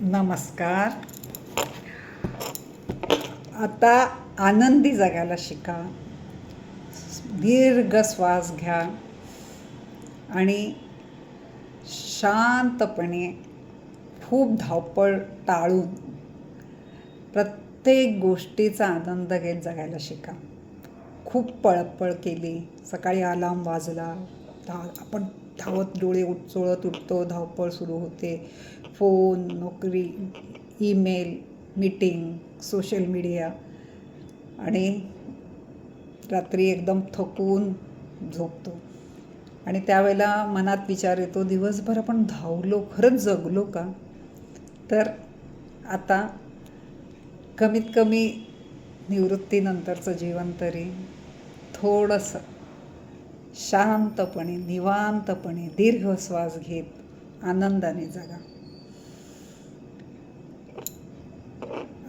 नमस्कार. आता आनंदी जगायला शिका. दीर्घ श्वास घ्या आणि शांतपणे खूप धावपळ टाळून प्रत्येक गोष्टीचा आनंद घेत जगायला शिका. खूप पळपळ केली. सकाळी अलार्म वाजला. धा आपण धावत डोळे उठ उठतो धावपळ सुरू होते. फोन नोकरी ईमेल मीटिंग सोशल मीडिया. आणि रात्री एकदम थकून झोपतो. आणि त्यावेळेला मनात विचार येतो दिवसभर आपण धावलो खरंच जगलो का? तर आता कमीत कमी निवृत्तीनंतरचं जीवन तरी थोडंसं शांतपणे निवांतपणे दीर्घ श्वास घेत आनंदाने जगा.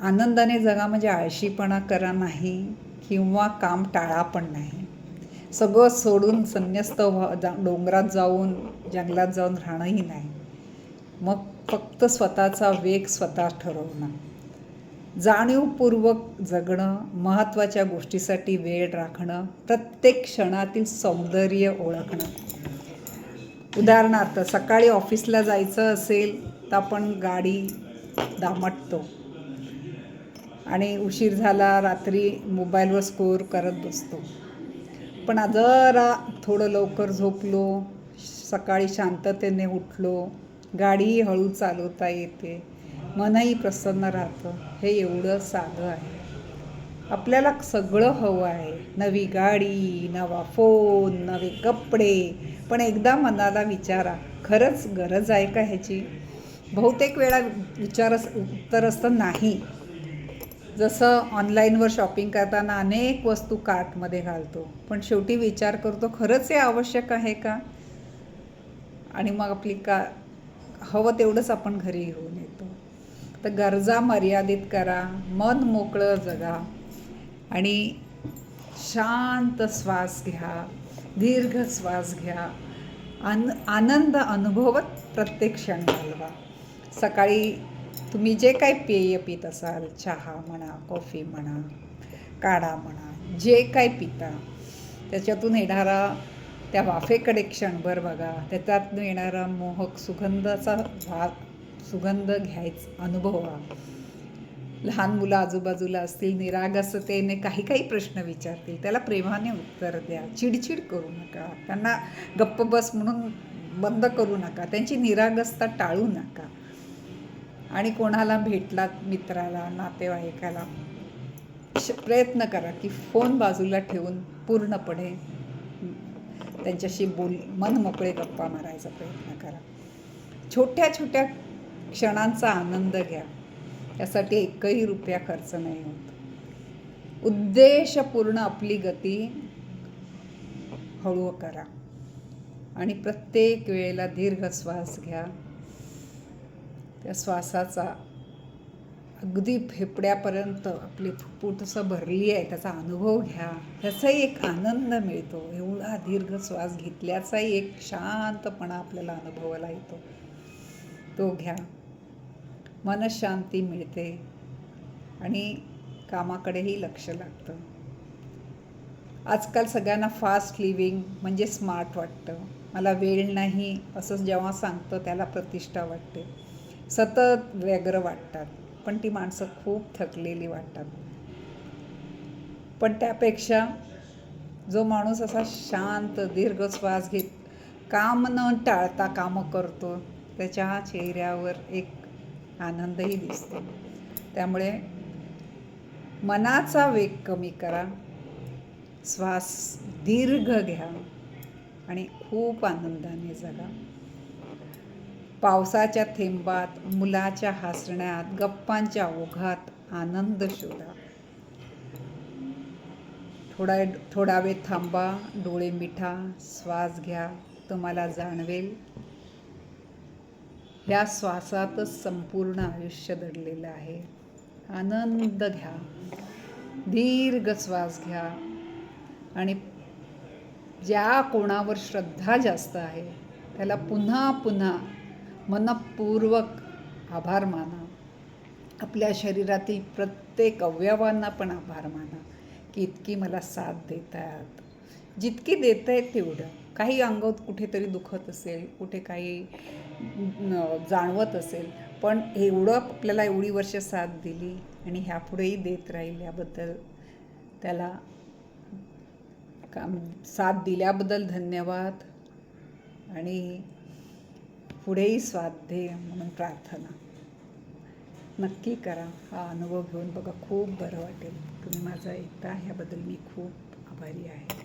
आनंदाने जगा म्हणजे आळशीपणा करा नाही किंवा काम टाळा पण नाही. सगळं सोडून संन्यस्त व्हा जा डोंगरात जाऊन जंगलात जाऊन राहणंही नाही. मग फक्त स्वतःचा वेग स्वतः ठरवणं. जाणीवपूर्वक जगणं महत्त्वाच्या गोष्टीसाठी वेळ राखणं प्रत्येक क्षणातील सौंदर्य ओळखणं. उदाहरणार्थ सकाळी ऑफिसला जायचं असेल तर आपण गाडी दामटतो. आणि उशीर झाला रात्री मोबाईलवर स्कोअर करत बसतो. पण जरा थोडं लवकर झोपलो सकाळी शांततेने उठलो गाडीही हळू चालवता येते. मनही प्रसन्न राहतं. हे एवढं साधं आहे. आपल्याला सगळं हवं आहे. नवी गाडी नवा फोन नवे कपडे. पण एकदा मनाला विचारा खरंच गरज आहे का ह्याची? बहुतेक वेळा विचार उत्तर असतं नाही. जसं ऑनलाईनवर शॉपिंग करताना अनेक वस्तू कार्टमध्ये घालतो. पण शेवटी विचार करतो खरंच हे आवश्यक आहे का? आणि मग आपली का हवं तेवढंच आपण घरी घेऊन येतो. तर गरजा मर्यादित करा मन मोकळं जगा आणि शांत श्वास घ्या दीर्घ श्वास घ्या. आन आनंद अनुभवत प्रत्येक क्षण घालवा. सकाळी तुम्ही जे काही पेय पित असाल चहा म्हणा कॉफी म्हणा काढा म्हणा जे काय पिता त्याच्यातून येणारा त्या वाफेकडे क्षणभर बघा. त्याच्यातून येणारा मोहक सुगंधाचा वा सुगंध घ्यायचा अनुभवा. लहान मुलं आजूबाजूला असतील निरागसतेने काही काही प्रश्न विचारतील. त्याला प्रेमाने उत्तर द्या. चिडचिड करू नका. त्यांना गप्प बस म्हणून बंद करू नका. त्यांची निरागसता टाळू नका. आणि कोणाला भेटलात मित्राला नातेवाईकाला प्रयत्न करा की फोन बाजूला ठेवून पूर्णपणे त्यांच्याशी बोल मनमोकळे गप्पा मारायचा प्रयत्न करा. छोट्या छोट्या क्षणांचा आनंद घ्या. त्यासाठी एकही रुपया खर्च नाही होत. उद्देशपूर्ण आपली गती हळू करा. आणि प्रत्येक वेळेला दीर्घ श्वास घ्या. त्या श्वासाचा अगदी फेफड्यापर्यंत आपली फुफ्फुट असं भरली आहे त्याचा अनुभव घ्या. त्याचाही एक आनंद मिळतो. एवढा दीर्घ श्वास घेतल्याचाही एक शांतपणा आपल्याला अनुभवायला येतो. तो घ्या. मनशांती मिळते आणि कामाकडेही लक्ष लागतं. आजकाल सगळ्यांना फास्ट लिव्हिंग म्हणजे स्मार्ट वाटतं. मला वेळ नाही असं जेव्हा सांगतं त्याला प्रतिष्ठा वाटते. सतत व्यग्र वाटतात पण ती माणसं खूप थकलेली वाटतात. पण त्यापेक्षा जो माणूस असा शांत दीर्घ श्वास घेत काम न टाळता कामं करतो त्याच्या चेहऱ्यावर एक आनंदही दिसतो. त्यामुळे मनाचा वेग कमी करा श्वास दीर्घ घ्या आणि खूप आनंदाने जगा. पावसाच्या थेंबात मुलाच्या हसण्यात गप्पांच्या ओघात आनंद शोधा. थोडा थोडा वेळ थांबा डोळे मिठा श्वास घ्या. तुम्हाला जाणवेल ह्या श्वासातच संपूर्ण आयुष्य दडलेलं आहे. आनंद घ्या. दीर्घ श्वास घ्या. आणि ज्या कोणावर श्रद्धा जास्त आहे त्याला पुन्हा पुन्हा मनपूर्वक आभार माना. आपल्या शरीरातील प्रत्येक अवयवांना पण आभार माना की इतकी मला साथ देतात. जितकी देत आहेत तेवढं. काही अंग कुठेतरी दुखत असेल कुठे काही जाणवत असेल पण एवढं आपल्याला एवढी वर्ष साथ दिली आणि ह्यापुढेही देत राहील याबद्दल त्याला काम साथ दिल्याबद्दल धन्यवाद आणि पुढेही स्वाद दे म्हणून प्रार्थना. नक्की करा हा अनुभव घेऊन बघा खूप बरं वाटेल. तुम्ही माझा ऐकता ह्याबद्दल मी खूप आभारी आहे.